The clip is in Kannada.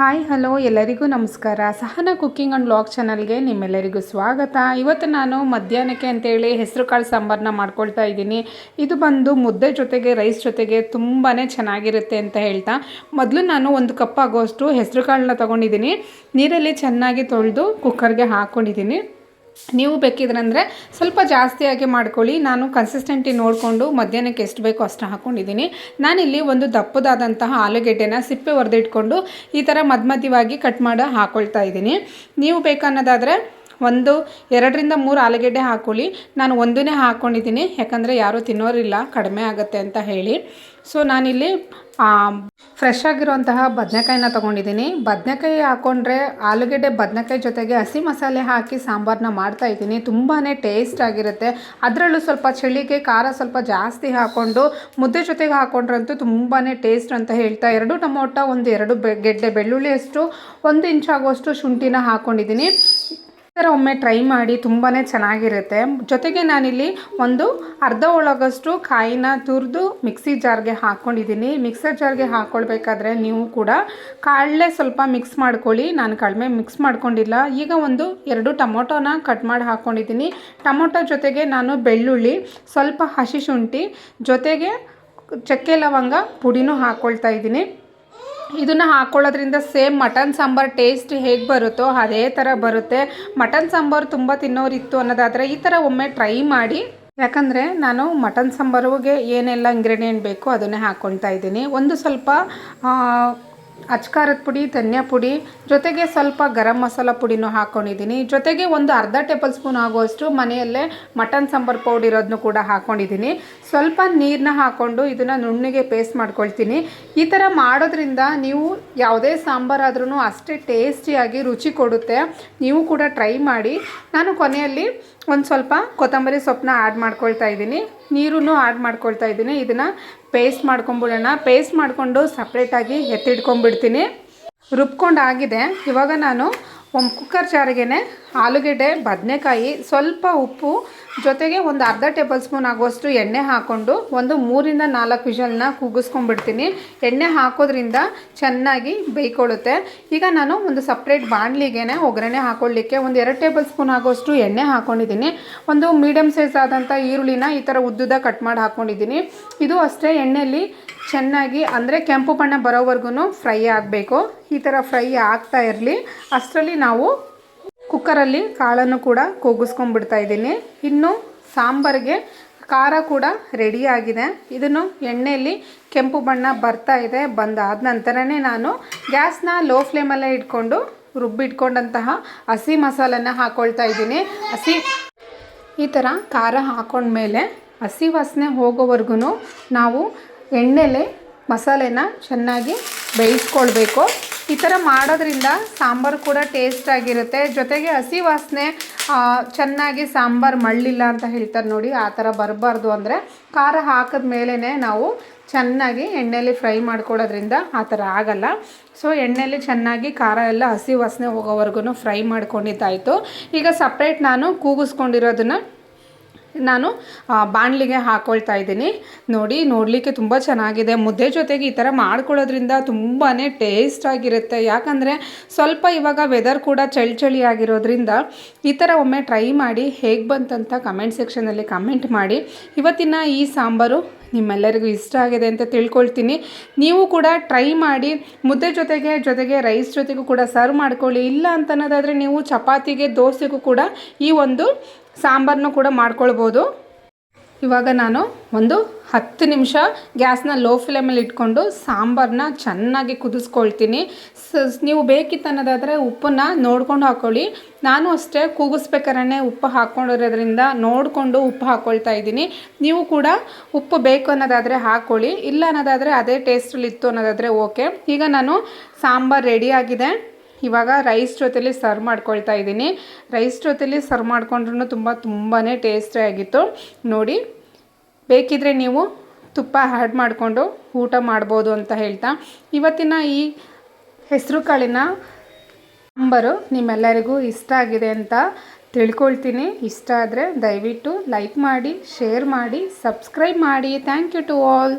ಹಾಯ್, ಹಲೋ, ಎಲ್ಲರಿಗೂ ನಮಸ್ಕಾರ. ಸಹನ ಕುಕ್ಕಿಂಗ್ ಆ್ಯಂಡ್ ವ್ಲಾಗ್ ಚಾನಲ್ಗೆ ನಿಮ್ಮೆಲ್ಲರಿಗೂ ಸ್ವಾಗತ. ಇವತ್ತು ನಾನು ಮಧ್ಯಾಹ್ನಕ್ಕೆ ಅಂತೇಳಿ ಹೆಸರು ಕಾಳು ಸಾಂಬಾರನ್ನ ಮಾಡ್ಕೊಳ್ತಾ ಇದ್ದೀನಿ. ಇದು ಬಂದು ಮುದ್ದೆ ಜೊತೆಗೆ, ರೈಸ್ ಜೊತೆಗೆ ತುಂಬಾ ಚೆನ್ನಾಗಿರುತ್ತೆ ಅಂತ ಹೇಳ್ತಾ. ಮೊದಲು ನಾನು ಒಂದು ಕಪ್ ಆಗೋಷ್ಟು ಹೆಸರು ಕಾಳನ್ನ ತೊಗೊಂಡಿದ್ದೀನಿ. ನೀರಲ್ಲಿ ಚೆನ್ನಾಗಿ ತೊಳೆದು ಕುಕ್ಕರ್ಗೆ ಹಾಕ್ಕೊಂಡಿದ್ದೀನಿ ನೀವು ಬೇಕಿದ್ರಂದರೆ ಸ್ವಲ್ಪ ಜಾಸ್ತಿಯಾಗಿ ಮಾಡ್ಕೊಳ್ಳಿ. ನಾನು ಕನ್ಸಿಸ್ಟೆಂಟಿ ನೋಡಿಕೊಂಡು ಮಧ್ಯಾಹ್ನಕ್ಕೆ ಎಷ್ಟು ಬೇಕೋ ಅಷ್ಟು ಹಾಕ್ಕೊಂಡಿದ್ದೀನಿ ನಾನಿಲ್ಲಿ ಒಂದು ದಪ್ಪದಾದಂತಹ ಆಲೂಗೆಡ್ಡೆನ ಸಿಪ್ಪೆ ಒರೆದಿಟ್ಕೊಂಡು ಈ ಥರ ಮಧ್ಯ ಮಧ್ಯವಾಗಿ ಕಟ್ ಮಾಡಿ ಹಾಕ್ಕೊಳ್ತಾ ಇದ್ದೀನಿ. ನೀವು ಬೇಕನ್ನೋದಾದರೆ ಒಂದು, ಎರಡರಿಂದ ಮೂರು ಆಲೂಗೆಡ್ಡೆ ಹಾಕೊಳ್ಳಿ. ನಾನು ಒಂದನ್ನೇ ಹಾಕ್ಕೊಂಡಿದ್ದೀನಿ ಯಾಕಂದರೆ ಯಾರೂ ತಿನ್ನೋರಿಲ್ಲ, ಕಡಿಮೆ ಆಗುತ್ತೆ ಅಂತ ಹೇಳಿ. ಸೊ ನಾನಿಲ್ಲಿ ಫ್ರೆಶ್ ಆಗಿರುವಂತಹ ಬದನೆಕಾಯಿನ ತೊಗೊಂಡಿದ್ದೀನಿ. ಬದನೆಕಾಯಿ ಹಾಕ್ಕೊಂಡ್ರೆ ಆಲೂಗೆಡ್ಡೆ ಬದನೆಕಾಯಿ ಜೊತೆಗೆ ಹಸಿ ಮಸಾಲೆ ಹಾಕಿ ಸಾಂಬಾರನ್ನ ಮಾಡ್ತಾ ಇದ್ದೀನಿ. ತುಂಬಾ ಟೇಸ್ಟ್ ಆಗಿರುತ್ತೆ. ಅದರಲ್ಲೂ ಸ್ವಲ್ಪ ಚಳಿಗೆ ಖಾರ ಸ್ವಲ್ಪ ಜಾಸ್ತಿ ಹಾಕ್ಕೊಂಡು ಮುದ್ದೆ ಜೊತೆಗೆ ಹಾಕ್ಕೊಂಡ್ರಂತೂ ತುಂಬಾ ಟೇಸ್ಟ್ ಅಂತ ಹೇಳ್ತಾ, ಎರಡು ಟೊಮೊಟೊ, ಒಂದು ಎರಡು ಬೆ, ಗೆಡ್ಡೆ ಬೆಳ್ಳುಳ್ಳಿ ಅಷ್ಟು ಒಂದು ಇಂಚ್ ಆಗುವಷ್ಟು ಶುಂಠಿನ ಹಾಕ್ಕೊಂಡಿದ್ದೀನಿ ಥರ ಒಮ್ಮೆ ಟ್ರೈ ಮಾಡಿ ತುಂಬಾ ಚೆನ್ನಾಗಿರುತ್ತೆ. ಜೊತೆಗೆ ನಾನಿಲ್ಲಿ ಒಂದು ಅರ್ಧ ಒಳಗಷ್ಟು ಕಾಯಿನ ತುರಿದು ಮಿಕ್ಸಿ ಜಾರ್ಗೆ ಹಾಕ್ಕೊಂಡಿದ್ದೀನಿ ಮಿಕ್ಸರ್ ಜಾರ್ಗೆ ಹಾಕ್ಕೊಳ್ಬೇಕಾದ್ರೆ ನೀವು ಕೂಡ ಕಾಳಲೆ ಸ್ವಲ್ಪ ಮಿಕ್ಸ್ ಮಾಡ್ಕೊಳ್ಳಿ. ನಾನು ಕಡಿಮೆ ಮಿಕ್ಸ್ ಮಾಡ್ಕೊಂಡಿಲ್ಲ. ಈಗ ಒಂದು ಎರಡು ಟೊಮೊಟೊನ ಕಟ್ ಮಾಡಿ ಹಾಕ್ಕೊಂಡಿದ್ದೀನಿ ಟೊಮೊಟೊ ಜೊತೆಗೆ ನಾನು ಬೆಳ್ಳುಳ್ಳಿ, ಸ್ವಲ್ಪ ಹಸಿ ಶುಂಠಿ, ಜೊತೆಗೆ ಚಕ್ಕೆ ಲವಂಗ ಪುಡಿನೂ ಹಾಕ್ಕೊಳ್ತಾ ಇದ್ದೀನಿ. ಇದನ್ನು ಹಾಕ್ಕೊಳ್ಳೋದ್ರಿಂದ ಸೇಮ್ ಮಟನ್ ಸಾಂಬಾರು ಟೇಸ್ಟ್ ಹೇಗೆ ಬರುತ್ತೋ ಅದೇ ಥರ ಬರುತ್ತೆ. ಮಟನ್ ಸಾಂಬಾರು ತುಂಬ ತಿನ್ನೋರಿತ್ತು ಅನ್ನೋದಾದರೆ ಈ ಥರ ಒಮ್ಮೆ ಟ್ರೈ ಮಾಡಿ. ಯಾಕಂದರೆ ನಾನು ಮಟನ್ ಸಾಂಬಾರಿಗೆ ಏನೆಲ್ಲ ಇಂಗ್ರೀಡಿಯೆಂಟ್ ಬೇಕೋ ಅದನ್ನೇ ಹಾಕ್ಕೊಳ್ತಾ ಇದ್ದೀನಿ. ಒಂದು ಸ್ವಲ್ಪ ಅಚ್ಕಾರದ ಪುಡಿ, ಧನಿಯಾ ಪುಡಿ, ಜೊತೆಗೆ ಸ್ವಲ್ಪ ಗರಂ ಮಸಾಲ ಪುಡಿನೂ ಹಾಕ್ಕೊಂಡಿದ್ದೀನಿ ಜೊತೆಗೆ ಒಂದು ಅರ್ಧ ಟೇಬಲ್ ಸ್ಪೂನ್ ಆಗುವಷ್ಟು ಮನೆಯಲ್ಲೇ ಮಟನ್ ಸಾಂಬಾರು ಪೌಡರ್ ಇರೋದನ್ನು ಕೂಡ ಹಾಕ್ಕೊಂಡಿದ್ದೀನಿ ಸ್ವಲ್ಪ ನೀರನ್ನ ಹಾಕ್ಕೊಂಡು ಇದನ್ನು ನುಣ್ಣಿಗೆ ಪೇಸ್ಟ್ ಮಾಡ್ಕೊಳ್ತೀನಿ. ಈ ಥರ ಮಾಡೋದ್ರಿಂದ ನೀವು ಯಾವುದೇ ಸಾಂಬಾರಾದ್ರೂ ಅಷ್ಟೇ ಟೇಸ್ಟಿಯಾಗಿ ರುಚಿ ಕೊಡುತ್ತೆ. ನೀವು ಕೂಡ ಟ್ರೈ ಮಾಡಿ. ನಾನು ಕೊನೆಯಲ್ಲಿ ಒಂದು ಸ್ವಲ್ಪ ಕೊತ್ತಂಬರಿ ಸೊಪ್ಪನ್ನ ಆ್ಯಡ್ ಮಾಡ್ಕೊಳ್ತಾ ಇದ್ದೀನಿ. ನೀರೂ ಆ್ಯಡ್ ಮಾಡ್ಕೊಳ್ತಾ ಇದ್ದೀನಿ. ಇದನ್ನು ಪೇಸ್ಟ್ ಮಾಡ್ಕೊಂಬಿಡೋಣ. ಪೇಸ್ಟ್ ಮಾಡಿಕೊಂಡು ಸಪ್ರೇಟಾಗಿ ಎತ್ತಿಡ್ಕೊಂಬಿಡ್ತೀನಿ ರುಬ್ಕೊಂಡು ಆಗಿದೆ ಇವಾಗ ನಾನು ಒಂದು ಕುಕ್ಕರ್ ಜಾರಿಗೆನೆ ಆಲೂಗೆಡ್ಡೆ, ಬದನೆಕಾಯಿ, ಸ್ವಲ್ಪ ಉಪ್ಪು ಜೊತೆಗೆ ಒಂದು ಅರ್ಧ ಟೇಬಲ್ ಸ್ಪೂನ್ ಆಗುವಷ್ಟು ಎಣ್ಣೆ ಹಾಕ್ಕೊಂಡು ಒಂದು ಮೂರಿಂದ ನಾಲ್ಕು ವಿಷಲ್ನ ಕೂಗಿಸ್ಕೊಂಡ್ಬಿಡ್ತೀನಿ ಎಣ್ಣೆ ಹಾಕೋದ್ರಿಂದ ಚೆನ್ನಾಗಿ ಬೇಯ್ಕೊಳ್ಳುತ್ತೆ. ಈಗ ನಾನು ಒಂದು ಸಪ್ರೇಟ್ ಬಾಣಲಿಗೆ ಒಗ್ಗರಣೆ ಹಾಕೊಳ್ಳಿಕ್ಕೆ ಒಂದು ಎರಡು ಟೇಬಲ್ ಸ್ಪೂನ್ ಆಗುವಷ್ಟು ಎಣ್ಣೆ ಹಾಕ್ಕೊಂಡಿದ್ದೀನಿ ಒಂದು ಮೀಡಿಯಮ್ ಸೈಜ್ ಆದಂಥ ಈರುಳ್ಳಿನ ಈ ಥರ ಉದ್ದದ ಕಟ್ ಮಾಡಿ ಹಾಕ್ಕೊಂಡಿದ್ದೀನಿ ಇದು ಅಷ್ಟೇ ಎಣ್ಣೆಯಲ್ಲಿ ಚೆನ್ನಾಗಿ ಅಂದರೆ ಕೆಂಪು ಬಣ್ಣ ಬರೋವರೆಗೂ ಫ್ರೈ ಆಗಬೇಕು. ಈ ಥರ ಫ್ರೈ ಆಗ್ತಾ ಇರಲಿ. ಅಷ್ಟರಲ್ಲಿ ನಾವು ಕುಕ್ಕರಲ್ಲಿ ಕಾಳನ್ನು ಕೂಡ ಕೂಗಿಸ್ಕೊಂಡ್ಬಿಡ್ತಾ ಇದ್ದೀನಿ. ಇನ್ನು ಸಾಂಬಾರಿಗೆ ಖಾರ ಕೂಡ ರೆಡಿ ಆಗಿದೆ. ಇದನ್ನು ಎಣ್ಣೆಯಲ್ಲಿ ಕೆಂಪು ಬಣ್ಣ ಬರ್ತಾ ಇದೆ, ಬಂದಾದ ನಂತರನೇ ನಾನು ಗ್ಯಾಸ್ನ ಲೋ ಫ್ಲೇಮಲ್ಲೇ ಇಟ್ಕೊಂಡು ರುಬ್ಬಿಟ್ಕೊಂಡಂತಹ ಹಸಿ ಮಸಾಲನ್ನ ಹಾಕ್ಕೊಳ್ತಾ ಇದ್ದೀನಿ. ಹಸಿ ಈ ಥರ ಖಾರ ಹಾಕೊಂಡ್ಮೇಲೆ ಹಸಿ ವಾಸನೆ ಹೋಗೋವರೆಗೂ ನಾವು ಎಣ್ಣೆಲೆ ಮಸಾಲೆನ ಚೆನ್ನಾಗಿ ಬೇಯಿಸ್ಕೊಳ್ಬೇಕು. ಈ ಥರ ಮಾಡೋದ್ರಿಂದ ಸಾಂಬಾರು ಕೂಡ ಟೇಸ್ಟ್ ಆಗಿರುತ್ತೆ. ಜೊತೆಗೆ ಹಸಿ ವಾಸನೆ ಚೆನ್ನಾಗಿ ಸಾಂಬಾರು ಮಳ್ಳಿಲ್ಲ ಅಂತ ಹೇಳ್ತಾರೆ ನೋಡಿ, ಆ ಥರ ಬರಬಾರ್ದು ಅಂದರೆ ಖಾರ ಹಾಕಿದ ಮೇಲೇ ನಾವು ಚೆನ್ನಾಗಿ ಎಣ್ಣೆಯಲ್ಲಿ ಫ್ರೈ ಮಾಡ್ಕೊಳ್ಳೋದ್ರಿಂದ ಆ ಥರ ಆಗಲ್ಲ. ಸೊ ಎಣ್ಣೆಯಲ್ಲಿ ಚೆನ್ನಾಗಿ ಖಾರ ಎಲ್ಲ ಹಸಿ ವಾಸನೆ ಹೋಗೋವರೆಗೂ ಫ್ರೈ ಮಾಡ್ಕೊಂಡಿದ್ದಾಯಿತು. ಈಗ ಸಪ್ರೇಟ್ ನಾನು ಕೂಗಿಸ್ಕೊಂಡಿರೋದನ್ನು ನಾನು ಬಾಣಲಿಗೆ ಹಾಕ್ಕೊಳ್ತಾ ಇದ್ದೀನಿ. ನೋಡಿ, ನೋಡಲಿಕ್ಕೆ ತುಂಬ ಚೆನ್ನಾಗಿದೆ. ಮುದ್ದೆ ಜೊತೆಗೆ ಈ ಥರ ಮಾಡ್ಕೊಳ್ಳೋದ್ರಿಂದ ತುಂಬಾ ಟೇಸ್ಟ್ ಆಗಿರುತ್ತೆ. ಯಾಕಂದರೆ ಸ್ವಲ್ಪ ಇವಾಗ ವೆದರ್ ಕೂಡ ಚಳಿ ಚಳಿ ಆಗಿರೋದ್ರಿಂದ ಈ ಥರ ಒಮ್ಮೆ ಟ್ರೈ ಮಾಡಿ ಹೇಗೆ ಬಂತಂತ ಕಮೆಂಟ್ ಸೆಕ್ಷನಲ್ಲಿ ಕಮೆಂಟ್ ಮಾಡಿ. ಇವತ್ತಿನ ಈ ಸಾಂಬಾರು ನಿಮ್ಮೆಲ್ಲರಿಗೂ ಇಷ್ಟ ಆಗಿದೆ ಅಂತ ತಿಳ್ಕೊಳ್ತೀನಿ. ನೀವು ಕೂಡ ಟ್ರೈ ಮಾಡಿ, ಮುದ್ದೆ ಜೊತೆಗೆ ಜೊತೆಗೆ ರೈಸ್ ಜೊತೆಗೂ ಕೂಡ ಸರ್ವ್ ಮಾಡ್ಕೊಳ್ಳಿ. ಇಲ್ಲ ಅಂತನ್ನೋದಾದರೆ ನೀವು ಚಪಾತಿಗೆ, ದೋಸೆಗೂ ಕೂಡ ಈ ಒಂದು ಸಾಂಬಾರನ್ನು ಕೂಡ ಮಾಡ್ಕೊಳ್ಬೋದು. ಇವಾಗ ನಾನು ಒಂದು ಹತ್ತು ನಿಮಿಷ ಗ್ಯಾಸ್ನ ಲೋ ಫ್ಲೇಮಲ್ಲಿ ಇಟ್ಕೊಂಡು ಸಾಂಬಾರನ್ನ ಚೆನ್ನಾಗಿ ಕುದಿಸ್ಕೊಳ್ತೀನಿ. ಸ, ನೀವು ಬೇಕಿತ್ತು ಅನ್ನೋದಾದರೆ ಉಪ್ಪನ್ನು ನೋಡ್ಕೊಂಡು ಹಾಕ್ಕೊಳ್ಳಿ ನಾನು ಅಷ್ಟೇ ಕೂಗಿಸ್ಬೇಕಾದ್ರೆ ಉಪ್ಪು ಹಾಕ್ಕೊಂಡಿರೋದ್ರಿಂದ ನೋಡಿಕೊಂಡು ಉಪ್ಪು ಹಾಕ್ಕೊಳ್ತಾ ಇದ್ದೀನಿ. ನೀವು ಕೂಡ ಉಪ್ಪು ಬೇಕು ಅನ್ನೋದಾದರೆ ಹಾಕ್ಕೊಳ್ಳಿ ಇಲ್ಲ ಅನ್ನೋದಾದರೆ ಅದೇ ಟೇಸ್ಟಲ್ಲಿ ಇತ್ತು ಅನ್ನೋದಾದರೆ ಓಕೆ ಈಗ ನಾನು ಸಾಂಬಾರು ರೆಡಿಯಾಗಿದೆ ಇವಾಗ ರೈಸ್ ಜೊತೆಲಿ ಸರ್ವ್ ಮಾಡ್ಕೊಳ್ತಾ ಇದ್ದೀನಿ. ರೈಸ್ ಜೊತೆಲಿ ಸರ್ವ್ ಮಾಡ್ಕೊಂಡ್ರೂ ತುಂಬ ತುಂಬಾ ಟೇಸ್ಟಿಯಾಗಿತ್ತು ನೋಡಿ, ಬೇಕಿದ್ರೆ ನೀವು ತುಪ್ಪ ಆ್ಯಡ್ ಮಾಡಿಕೊಂಡು ಊಟ ಮಾಡ್ಬೋದು ಅಂತ ಹೇಳ್ತಾ. ಇವತ್ತಿನ ಈ ಹೆಸರು ಕಾಳಿನ ಸಾಂಬಾರು ನಿಮ್ಮೆಲ್ಲರಿಗೂ ಇಷ್ಟ ಆಗಿದೆ ಅಂತ ತಿಳ್ಕೊಳ್ತೀನಿ. ಇಷ್ಟ ಆದರೆ ದಯವಿಟ್ಟು ಲೈಕ್ ಮಾಡಿ, ಶೇರ್ ಮಾಡಿ, ಸಬ್ಸ್ಕ್ರೈಬ್ ಮಾಡಿ. Thank you to all.